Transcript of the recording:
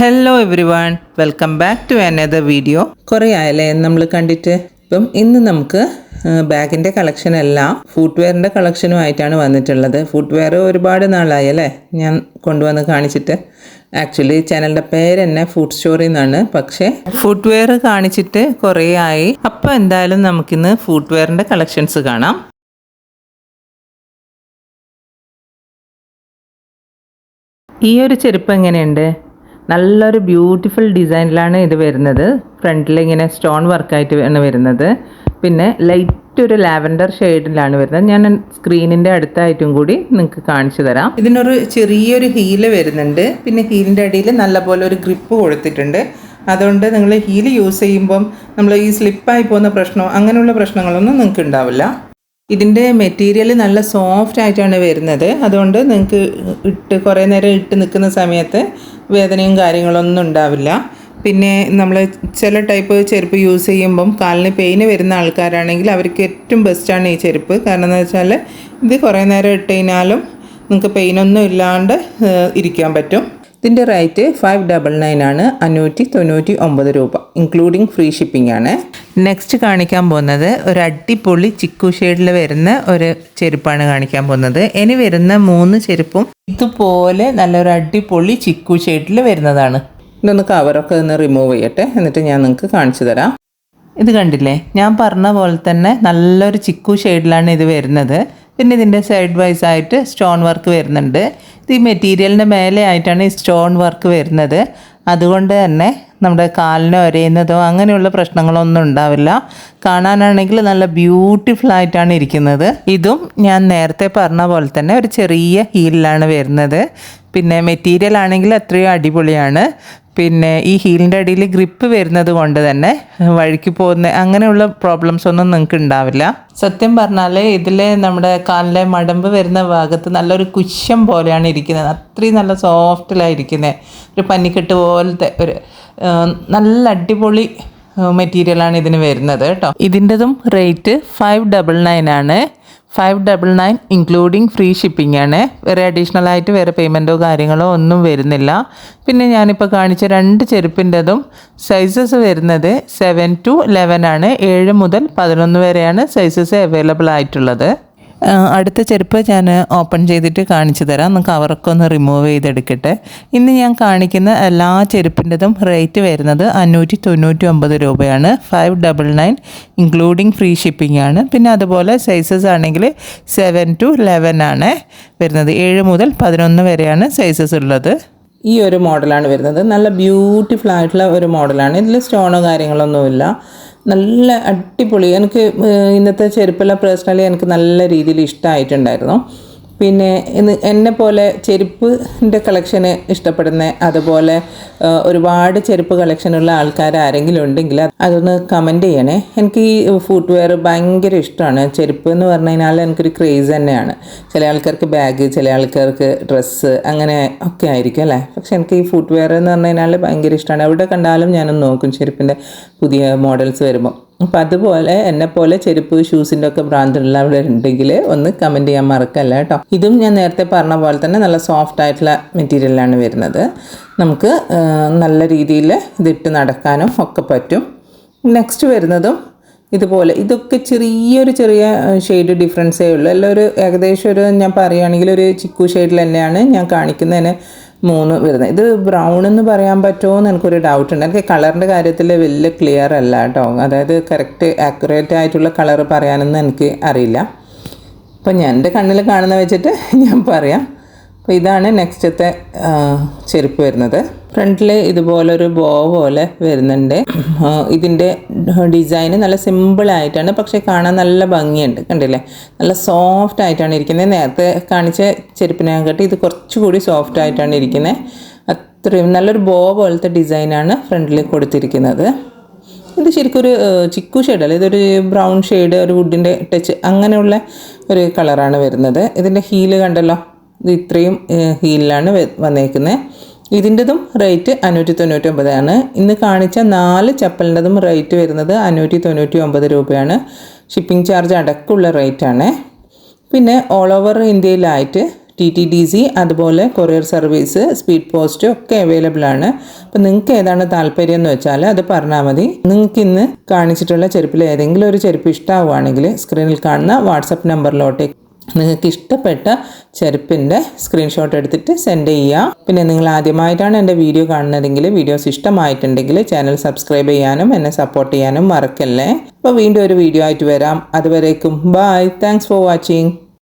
Hello everyone welcome back to another video കുറേ ആയല്ലേ? നമ്മൾ കണ്ടിട്ട് ഇപ്പം ഇന്ന് നമുക്ക് ബാഗിന്റെ കളക്ഷൻ എല്ലാം ഫുട്വെയറിന്റെ കളക്ഷനുമായിട്ടാണ് വന്നിട്ടുള്ളത്. ഫുട്വെയർ ഒരുപാട് നാളായി അല്ലേ? ഞാൻ കൊണ്ടുവന്ന് കാണിച്ചിട്ട്. ആക്ച്വലി ചാനലിന്റെ പേര് തന്നെ ഫുഡ് സ്റ്റോറി എന്നാണ്. പക്ഷേ ഫുട്വെയർ കാണിച്ചിട്ട് കുറേ ആയി. അപ്പോൾ എന്തായാലും നമുക്കിന്ന് ഫുട്വെയറിന്റെ കളക്ഷൻസ് കാണാം. ഈ ഒരു ചെരുപ്പ് എങ്ങനെയുണ്ട്? നല്ലൊരു ബ്യൂട്ടിഫുൾ ഡിസൈനിലാണ് ഇത് വരുന്നത്. ഫ്രണ്ടിൽ ഇങ്ങനെ സ്റ്റോൺ വർക്കായിട്ട് ആണ് വരുന്നത്. പിന്നെ ലൈറ്റ് ഒരു ലാവൻഡർ ഷെയ്ഡിലാണ് വരുന്നത്. ഞാൻ സ്ക്രീനിന്റെ അടുത്തായിട്ടും കൂടി നിങ്ങൾക്ക് കാണിച്ചു തരാം. ഇതിനൊരു ചെറിയൊരു ഹീൽ വരുന്നുണ്ട്. പിന്നെ ഹീലിന്റെ അടിയിൽ നല്ലപോലെ ഒരു ഗ്രിപ്പ് കൊടുത്തിട്ടുണ്ട്. അതുകൊണ്ട് നിങ്ങൾ ഹീൽ യൂസ് ചെയ്യുമ്പം നമ്മൾ ഈ സ്ലിപ്പായി പോകുന്ന പ്രശ്നം അങ്ങനെയുള്ള പ്രശ്നങ്ങളൊന്നും നിങ്ങൾക്ക് ഉണ്ടാവില്ല. ഇതിന്റെ മെറ്റീരിയൽ നല്ല സോഫ്റ്റ് ആയിട്ടാണ് വരുന്നത്. അതുകൊണ്ട് നിങ്ങൾക്ക് ഇട്ട് കുറേ നേരം ഇട്ട് നിൽക്കുന്ന സമയത്ത് വേദനയും കാര്യങ്ങളൊന്നും ഉണ്ടാവില്ല. പിന്നെ നമ്മൾ ചില ടൈപ്പ് ചെരുപ്പ് യൂസ് ചെയ്യുമ്പം കാലിന് പെയിന് വരുന്ന ആൾക്കാരാണെങ്കിൽ അവർക്ക് ഏറ്റവും ബെസ്റ്റാണ് ഈ ചെരുപ്പ്. കാരണം എന്ന് വെച്ചാൽ ഇത് കുറേ നേരം ഇട്ട് കഴിഞ്ഞാലും നിങ്ങൾക്ക് പെയിനൊന്നും ഇല്ലാണ്ട് ഇരിക്കാൻ പറ്റും. ഇതിന്റെ റേറ്റ് ഫൈവ് ഡബിൾ നയൻ ആണ് അഞ്ഞൂറ്റി തൊണ്ണൂറ്റി ഒമ്പത് രൂപ ഇൻക്ലൂഡിങ് ഫ്രീ ഷിപ്പിംഗ് ആണ്. നെക്സ്റ്റ് കാണിക്കാൻ പോകുന്നത് ഒരു അടിപൊളി ചിക്കു ഷെയ്ഡിൽ വരുന്ന ഒരു ചെരുപ്പാണ് കാണിക്കാൻ പോകുന്നത്. ഇനി വരുന്ന മൂന്ന് ചെരുപ്പും ഇതുപോലെ നല്ലൊരു അടിപൊളി ചിക്കു ഷെയ്ഡിൽ വരുന്നതാണ്. ഇതൊന്ന് കവറൊക്കെ ഒന്ന് റിമൂവ് ചെയ്യട്ടെ എന്നിട്ട് ഞാൻ നിങ്ങൾക്ക് കാണിച്ചു തരാം. ഇത് കണ്ടില്ലേ? ഞാൻ പറഞ്ഞ പോലെ തന്നെ നല്ലൊരു ചിക്കു ഷെയ്ഡിലാണ് ഇത് വരുന്നത്. പിന്നെ ഇതിന്റെ സൈഡ് വൈസ് ആയിട്ട് സ്റ്റോൺ വർക്ക് വരുന്നുണ്ട്. ഇത് ഈ മെറ്റീരിയലിന്റെ മേലെ ആയിട്ടാണ് ഈ സ്റ്റോൺ വർക്ക് വരുന്നത്. അതുകൊണ്ട് തന്നെ നമ്മുടെ കാലിന് ഒരയുന്നതോ അങ്ങനെയുള്ള പ്രശ്നങ്ങളൊന്നും ഉണ്ടാവില്ല. കാണാനാണെങ്കിൽ നല്ല ബ്യൂട്ടിഫുൾ ആയിട്ടാണ് ഇരിക്കുന്നത്. ഇതും ഞാൻ നേരത്തെ പറഞ്ഞ പോലെ തന്നെ ഒരു ചെറിയ ഹീലിലാണ് വരുന്നത്. പിന്നെ മെറ്റീരിയൽ ആണെങ്കിൽ അത്രയും അടിപൊളിയാണ്. പിന്നെ ഈ ഹീലിന്റെ അടിയിൽ ഗ്രിപ്പ് വരുന്നത് കൊണ്ട് തന്നെ വഴിക്ക് പോകുന്ന അങ്ങനെയുള്ള പ്രോബ്ലംസ് ഒന്നും നിങ്ങൾക്ക് ഉണ്ടാവില്ല. സത്യം പറഞ്ഞാൽ ഇതിൽ നമ്മുടെ കാലിലെ മടമ്പ് വരുന്ന ഭാഗത്ത് നല്ലൊരു കുശ്യം പോലെയാണ് ഇരിക്കുന്നത്. അത്രയും നല്ല സോഫ്റ്റിലായിരിക്കുന്നത് ഒരു പന്നിക്കെട്ട് പോലത്തെ ഒരു നല്ല അടിപൊളി മെറ്റീരിയലാണ് ഇതിന് വരുന്നത് കേട്ടോ. ഇതിന്റെതും റേറ്റ് ഫൈവ് ഡബിൾ നയൻ ആണ്. Five double nine including free shipping ആണ്. വേറെ അഡീഷണൽ ആയിട്ട് വേറെ പേയ്മെന്റോ കാര്യങ്ങളോ ഒന്നും വരുന്നില്ല. പിന്നെ ഞാനിപ്പോൾ കാണിച്ച രണ്ട് ചെരുപ്പിന്റെതും സൈസസ് വരുന്നത് സെവൻ ടു ലെവൻ ആണ്. ഏഴ് മുതൽ പതിനൊന്ന് വരെയാണ് സൈസസ് അവൈലബിൾ ആയിട്ടുള്ളത്. അടുത്ത ചെരുപ്പ് ഞാൻ ഓപ്പൺ ചെയ്തിട്ട് കാണിച്ചു തരാം. കവറൊക്കെ ഒന്ന് റിമൂവ് ചെയ്തെടുക്കട്ടെ. ഇന്ന് ഞാൻ കാണിക്കുന്ന എല്ലാ ചെരുപ്പിന്റെതും റേറ്റ് വരുന്നത് അഞ്ഞൂറ്റി തൊണ്ണൂറ്റി ഒമ്പത് രൂപയാണ്. Five double nine including free shipping ആണ്. പിന്നെ അതുപോലെ സൈസസ് ആണെങ്കിൽ സെവൻ ടു ലെവൻ ആണ് വരുന്നത്. ഏഴ് മുതൽ പതിനൊന്ന് വരെയാണ് സൈസസ് ഉള്ളത്. ഈ ഒരു മോഡലാണ് വരുന്നത്. നല്ല ബ്യൂട്ടിഫുൾ ആയിട്ടുള്ള ഒരു മോഡലാണ് ഇതിൽ സ്റ്റോണോ കാര്യങ്ങളൊന്നുമില്ല. നല്ല അടിപൊളി. എനിക്ക് ഇന്നത്തെ ചെരുപ്പെല്ലാം പേഴ്സണലി എനിക്ക് നല്ല രീതിയിൽ ഇഷ്ടമായിട്ടുണ്ടായിരുന്നു പിന്നെ എന്നെ പോലെ ചെരുപ്പിന്റെ കളക്ഷന് ഇഷ്ടപ്പെടുന്ന അതുപോലെ ഒരുപാട് ചെരുപ്പ് കളക്ഷനുള്ള ആൾക്കാർ ആരെങ്കിലും ഉണ്ടെങ്കിൽ അതൊന്ന് കമന്റ് ചെയ്യണേ. എനിക്ക് ഈ ഫുഡ് വെയർ ഭയങ്കര ഇഷ്ടമാണ്. ചെരുപ്പ് എന്ന് പറഞ്ഞു കഴിഞ്ഞാൽ എനിക്കൊരു ക്രേസ് തന്നെയാണ്. ചില ആൾക്കാർക്ക് ബാഗ് ചില ആൾക്കാർക്ക് ഡ്രസ്സ് അങ്ങനെ ഒക്കെ ആയിരിക്കും അല്ലേ? പക്ഷെ എനിക്ക് ഈ ഫുഡ് വെയർ എന്ന് പറഞ്ഞു കഴിഞ്ഞാൽ ഭയങ്കര ഇഷ്ടമാണ്. എവിടെ കണ്ടാലും ഞാനൊന്ന് നോക്കും ചെരുപ്പിന്റെ പുതിയ മോഡൽസ് വരുമ്പോൾ അപ്പം അതുപോലെ എന്നെ പോലെ ചെരുപ്പ് ഷൂസിന്റെ ഒക്കെ അവിടെ ഉണ്ടെങ്കിൽ ഒന്ന് കമന്റ് ചെയ്യാൻ മറക്കല്ല കേട്ടോ. ഇതും ഞാൻ നേരത്തെ പറഞ്ഞ പോലെ തന്നെ നല്ല സോഫ്റ്റ് ആയിട്ടുള്ള മെറ്റീരിയലാണ് വരുന്നത്. നമുക്ക് നല്ല രീതിയിൽ ഇതിട്ട് നടക്കാനും ഒക്കെ പറ്റും. നെക്സ്റ്റ് വരുന്നതും ഇതുപോലെ. ഇതൊക്കെ ചെറിയൊരു ചെറിയ ഷെയ്ഡ് ഡിഫറൻസേ ഉള്ളൂ. എല്ലാം ഒരു ഏകദേശം ഒരു ഞാൻ പറയുകയാണെങ്കിൽ ഒരു ചിക്കു ഷെയ്ഡിൽ തന്നെയാണ് ഞാൻ കാണിക്കുന്നതിന് മൂന്ന് വരുന്നത്. ഇത് ബ്രൗൺ എന്ന് പറയാൻ പറ്റുമോ എന്ന് എനിക്കൊരു ഡൗട്ട് ഉണ്ട്. എനിക്ക് കളറിന്റെ കാര്യത്തിൽ വലിയ ക്ലിയർ അല്ല കേട്ടോ അതായത് കറക്റ്റ് ആക്യുറേറ്റ് ആയിട്ടുള്ള കളർ പറയാനൊന്നും എനിക്ക് അറിയില്ല. അപ്പം ഞാൻ എന്റെ കണ്ണിൽ കാണുന്ന വെച്ചിട്ട് ഞാൻ പറയാം. അപ്പോൾ ഇതാണ് നെക്സ്റ്റത്തെ ചെരുപ്പ് വരുന്നത്. ഫ്രണ്ടിൽ ഇതുപോലൊരു ബോ പോലെ വരുന്നുണ്ട്. ഇതിന്റെ ഡിസൈൻ നല്ല സിമ്പിളായിട്ടാണ് പക്ഷേ കാണാൻ നല്ല ഭംഗിയുണ്ട്. കണ്ടില്ലേ? നല്ല സോഫ്റ്റ് ആയിട്ടാണ് ഇരിക്കുന്നത് നേരത്തെ കാണിച്ച ചെരുപ്പിനെക്കാട്ടി ഇത് കുറച്ചുകൂടി സോഫ്റ്റ് ആയിട്ടാണ് ഇരിക്കുന്നത് അത്രയും നല്ലൊരു ബോ പോലത്തെ ഡിസൈനാണ് ഫ്രണ്ടിൽ കൊടുത്തിരിക്കുന്നത്. ഇത് ശരിക്കും ഒരു ചിക്കു ചിക്കു ഷെയ്ഡല്ല ഇതൊരു ബ്രൗൺ ഷെയ്ഡ് ഒരു വുഡിന്റെ ടച്ച് അങ്ങനെയുള്ള ഒരു കളറാണ് വരുന്നത്. ഇതിന്റെ ഹീൽ കണ്ടല്ലോ? ഇത് ഇത്രയും ഹീലിലാണ് വന്നേക്കുന്നത് ഇതിന്റെതും റേറ്റ് അഞ്ഞൂറ്റി തൊണ്ണൂറ്റി ഒമ്പതാണ് ഇന്ന് കാണിച്ച നാല് ചപ്പലിന്റെതും റേറ്റ് വരുന്നത് അഞ്ഞൂറ്റി തൊണ്ണൂറ്റി ഒമ്പത് രൂപയാണ്. ഷിപ്പിംഗ് ചാർജ് അടക്കമുള്ള റേറ്റാണ്. പിന്നെ ഓൾ ഓവർ ഇന്ത്യയിലായിട്ട് ടി ടി ഡി സി അതുപോലെ കൊറിയർ സർവീസ് സ്പീഡ് പോസ്റ്റ് ഒക്കെ അവൈലബിൾ ആണ്. അപ്പം നിങ്ങൾക്ക് ഏതാണ് താല്പര്യം എന്ന് വെച്ചാൽ അത് പറഞ്ഞാൽ മതി. നിങ്ങൾക്ക് ഇന്ന് കാണിച്ചിട്ടുള്ള ചെരുപ്പിൽ ഏതെങ്കിലും ഒരു ചെരുപ്പ് ഇഷ്ടമാവുകയാണെങ്കിൽ സ്ക്രീനിൽ കാണുന്ന വാട്സപ്പ് നമ്പറിലോട്ടേക്ക് നിങ്ങൾക്ക് ഇഷ്ടപ്പെട്ട ചെരുപ്പിന്റെ സ്ക്രീൻഷോട്ട് എടുത്തിട്ട് സെൻഡ് ചെയ്യുക. പിന്നെ നിങ്ങൾ ആദ്യമായിട്ടാണ് എന്റെ വീഡിയോ കാണുന്നതെങ്കിൽ വീഡിയോസ് ഇഷ്ടമായിട്ടുണ്ടെങ്കിൽ ചാനൽ സബ്സ്ക്രൈബ് ചെയ്യാനും എന്നെ സപ്പോർട്ട് ചെയ്യാനും മറക്കല്ലേ. അപ്പോൾ വീണ്ടും ഒരു വീഡിയോ ആയിട്ട് വരാം. അതുവരേക്കും ബായ് താങ്ക്സ് ഫോർ വാച്ചിങ്